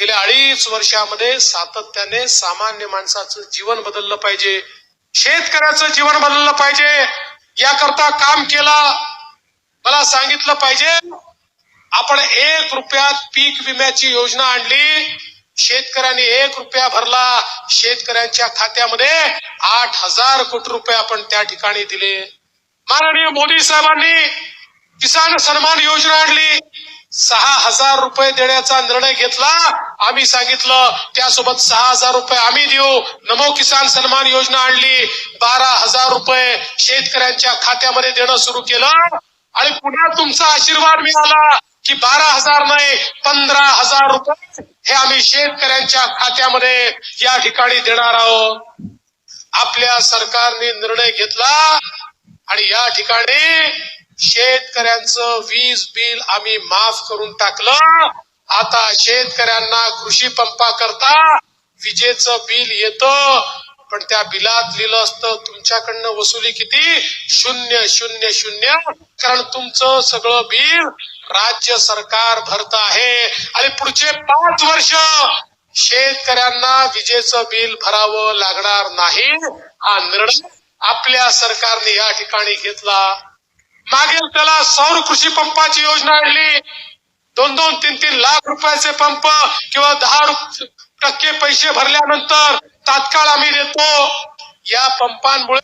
गेल्या अडीच वर्षामध्ये सातत्याने सामान्य माणसाचं जीवन बदललं पाहिजे. शेतकऱ्याचं जीवन बदललं पाहिजे. याकरता काम केलं. मला सांगितलं पाहिजे आपण एक रुपयात पीक विम्याची योजना आणली. शेतकऱ्यांनी एक रुपया भरला. शेतकऱ्यांच्या खात्यामध्ये आठ हजार कोटी रुपये आपण त्या ठिकाणी दिले. माननीय मोदी साहेबांनी किसान सन्मान योजना आणली. सहा हजार रुपये देण्याचा निर्णय घेतला. आम्ही सांगितलं त्यासोबत सहा हजार रुपये आम्ही देऊ. नमो किसान सन्मान योजना आणली. बारा हजार रुपये शेतकऱ्यांच्या खात्यामध्ये देणं सुरू केलं. आणि पुन्हा तुमचा आशीर्वाद मिळाला की बारा हजार नाही पंधरा हजार रुपये हे आम्ही शेतकऱ्यांच्या खात्यामध्ये या ठिकाणी देणार आहोत. आपल्या सरकारने निर्णय घेतला आणि या ठिकाणी शेतकऱ्यांचं वीज बिल आम्ही माफ करून टाकलं. आता शेतकऱ्यांना कृषी पंपा करता विजेचं बिल येतं. पण त्या बिलात लिहिलं असतं तुमच्याकडनं वसुली किती? शून्य शून्य शून्य. कारण तुमचं सगळं बिल राज्य सरकार भरत आहे. आणि पुढचे पाच वर्ष शेतकऱ्यांना विजेचं बिल भरावं लागणार नाही. हा निर्णय आपल्या सरकारने या ठिकाणी घेतला. मागेल त्याला सौर कृषी पंपाची योजना आणली. दोन दोन तीन तीन लाख रुपयाचे पंप किंवा दहा टक्के पैसे भरल्यानंतर तात्काळ आम्ही देतो. या पंपांमुळे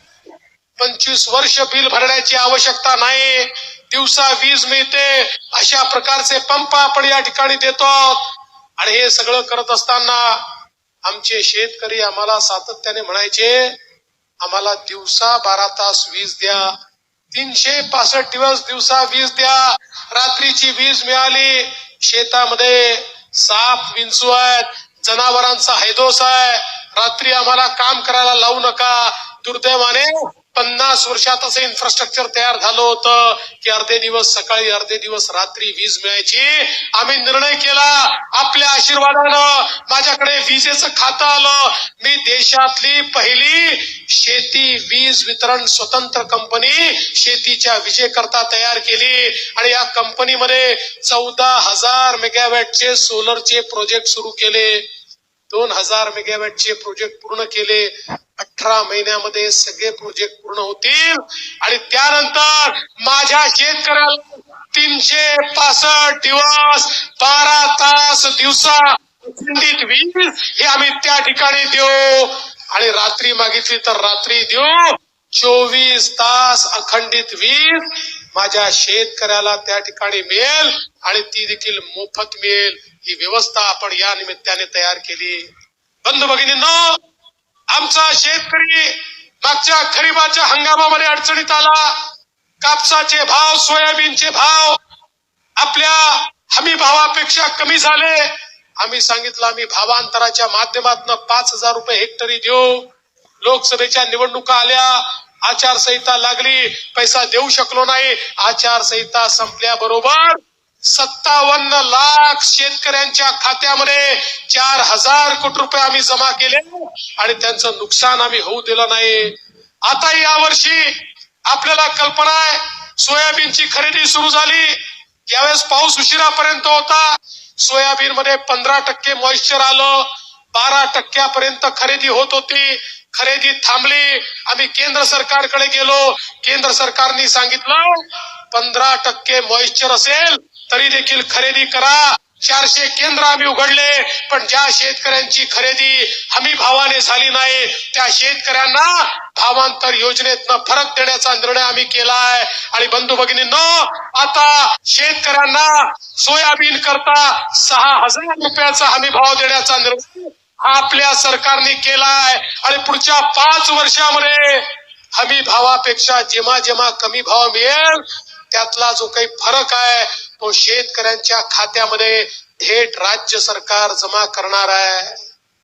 पंचवीस वर्ष बिल भरण्याची आवश्यकता नाही. दिवसा वीज मिळते. अशा प्रकारचे पंप आपण या ठिकाणी देतो. आणि हे सगळं करत असताना आमचे शेतकरी आम्हाला सातत्याने म्हणायचे आम्हाला दिवसा बारा तास वीज द्या. तीनशे पासष्ट दिवस दिवसा वीज द्या. रात्रीची वीज मिळाली. शेतामध्ये साप विंचू आहेत. जनावरांचा हैदोस आहे. रात्री आम्हाला काम करायला लावू नका. दुर्दैवाने पन्नास वर्षात असं इन्फ्रास्ट्रक्चर तयार झालं होतं. की अर्धे दिवस सकाळी अर्धे दिवस रात्री वीज मिळायची. आम्ही निर्णय केला आपल्या आशीर्वादानं माझ्याकडे विजेचं खातं आलं. मी देशातली पहिली शेती वीज वितरण स्वतंत्र कंपनी शेतीच्या विजेकरता तयार केली. आणि या कंपनीमध्ये चौदा हजार मेगावॅटचे सोलरचे प्रोजेक्ट सुरू केले. दोन हजार मेगावॅटचे प्रोजेक्ट पूर्ण केले. अठरा महिन्यामध्ये सगळे प्रोजेक्ट पूर्ण होतील. आणि त्यानंतर माझ्या शेतकऱ्याला तीनशे पासष्ट दिवस बारा तास दिवसा खंडित वीज हे आम्ही त्या ठिकाणी देऊ. आणि रात्री मागितली तर रात्री देऊ. चोवीस तास अखंडित वीज माझ्या शेतकऱ्याला त्या ठिकाणी मिळेल आणि ती देखील मोफत मिळेल. ही व्यवस्था आपण या निमित्ताने तयार केली. बंधू भगिनींनो आमचा शेतकरी मागच्या खरीपाच्या हंगामामध्ये अडचणीत आला. कापसाचे भाव सोयाबीनचे भाव आपल्या हमी भावापेक्षा कमी झाले. आम्ही सांगितलं आम्ही भावांतराच्या माध्यमातून पाच हजार रुपये हेक्टरी देऊ. लोकसभेच्या निवडणुका आल्या. आचारसंहिता लागली पैसा देऊ शकलो नाही. आचारसंहिता संपल्याबरोबर सत्तावन्न लाख शेतकऱ्यांच्या खात्यामध्ये चार हजार कोटी रुपये आम्ही जमा केले आणि त्यांचं नुकसान आम्ही होऊ दिलं नाही. आता या वर्षी आपल्याला कल्पना आहे सोयाबीनची खरेदी सुरू झाली. यावेळेस पाऊस उशिरापर्यंत होता. सोयाबीन मध्ये पंधरा टक्के मॉइश्चर आलं. बारा टक्क्यापर्यंत खरेदी होत होती. खरेदी थांबली. आम्ही केंद्र सरकारकडे गेलो. केंद्र सरकारने सांगितलं पंधरा टक्के मॉइश्चर असेल तरी देखील खरेदी करा. चारशे केंद्र आम्ही उघडले पण ज्या शेतकऱ्यांची खरेदी हमी भावाने झाली नाही त्या शेतकऱ्यांना भावांतर योजनेतनं फरक देण्याचा निर्णय आम्ही केलाय. आणि बंधू भगिनींनो आता शेतकऱ्यांना सोयाबीन करता सहा हजार रुपयाचा हमी भाव देण्याचा निर्णय आपल्या सरकारने केलाय. आणि पुढच्या पाच वर्षामध्ये हमी भावापेक्षा जेव्हा जेव्हा कमी भाव मिळेल त्यातला जो काही फरक आहे तो शेतकऱ्यांच्या खात्यामध्ये थेट राज्य सरकार जमा करणार आहे.